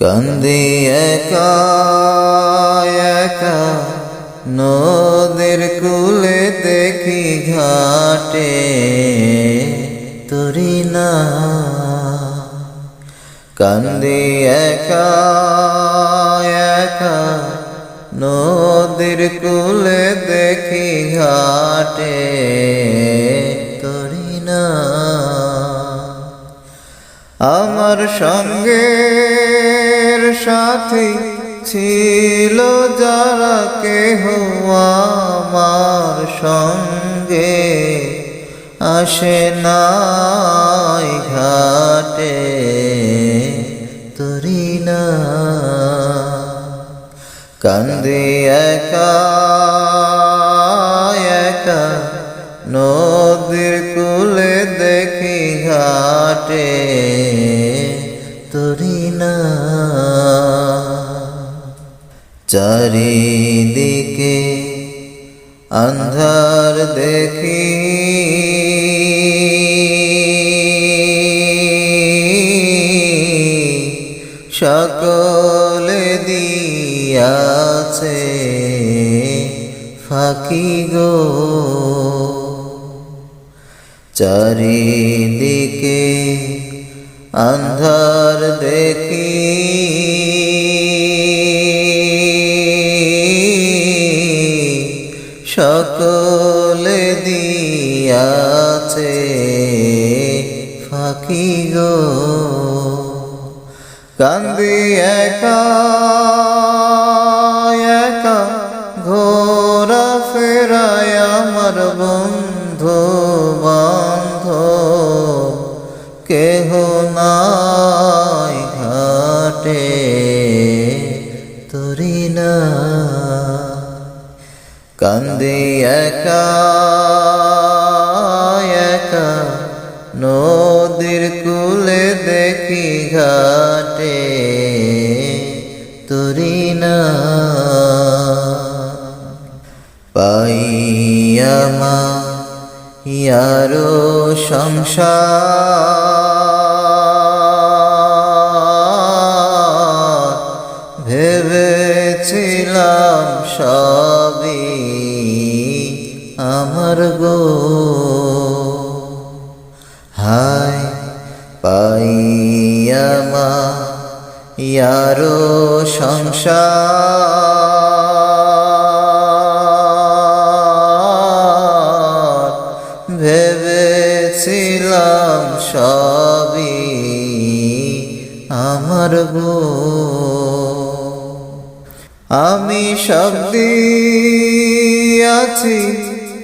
কান্দি একা একা নদীর কুলে দেখি ঘাটে তরি না। কান্দি একা একা নদীর কুলে দেখি ঘাটে তরি না। আমার সঙ্গের সাথী ছিল যারা কেহ আমার সঙ্গে আসে নাই ঘাটে। তরি না। কান্দি একা একা নদীর কুলে দেখি ঘাটে। চারিদিকে অন্ধার দেখি। সকলে দিয়াছে ফাঁকি গো। চারিদিকে অন্ধার দেখি। সকলে দিয়াছে ফাঁকি গো। কান্দি একা একা ঘোরা ফেরায় আমার বন্ধু বান্ধব। কেহ নাই ঘাটে। কান্দি একা একা। নদীর কুলে দেখি ঘাটে তরি না। পাইয়ামা ইয়ারো সংসার। সবই আমার গো। হায় পাইয়ামা ইয়ারো সংসার। ভেবেছিলাম সবই আমার গো। আমি সব আছি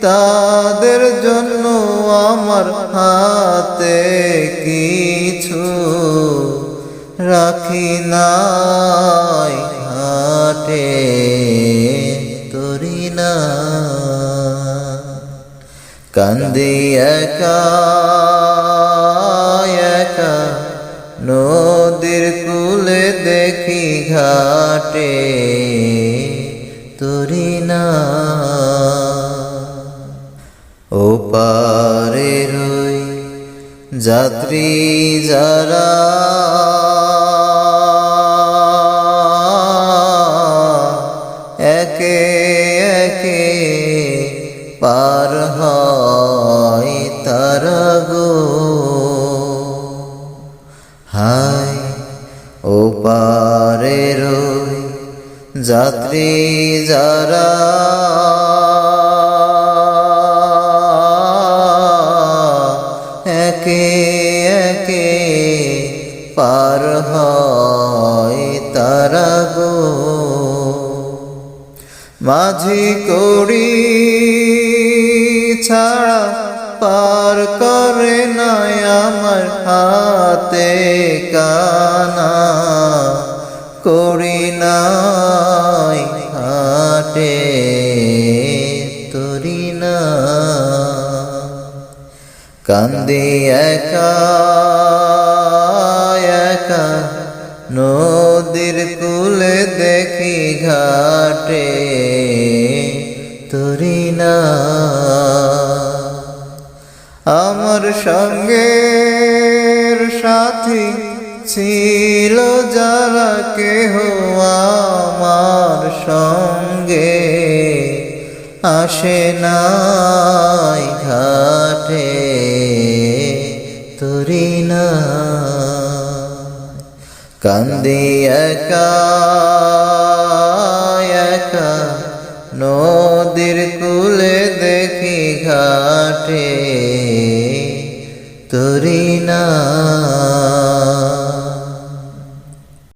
তাদের জন্য আমার হাতে কিছু রাখি নাই, হাটে তরি না। কান্দি একা পারে রই যাত্রী যারা একে একে পার হয় তারা গো। হায় ও পারে রই যাত্রী যারা মাঝি করি ছাড়া পার করে নাই আমার হাতে কানা। করি নাই হাটে, তরি না। কান্দি একা একা নদীর কুলে দেখি ঘাটে। সঙ্গের সাথী ছিল যারা কেহ আমার সঙ্গে আসে নাই ঘাটে, তরি না। কান্দি একা একা নদীর কুলে দেখি ঘাটে। না।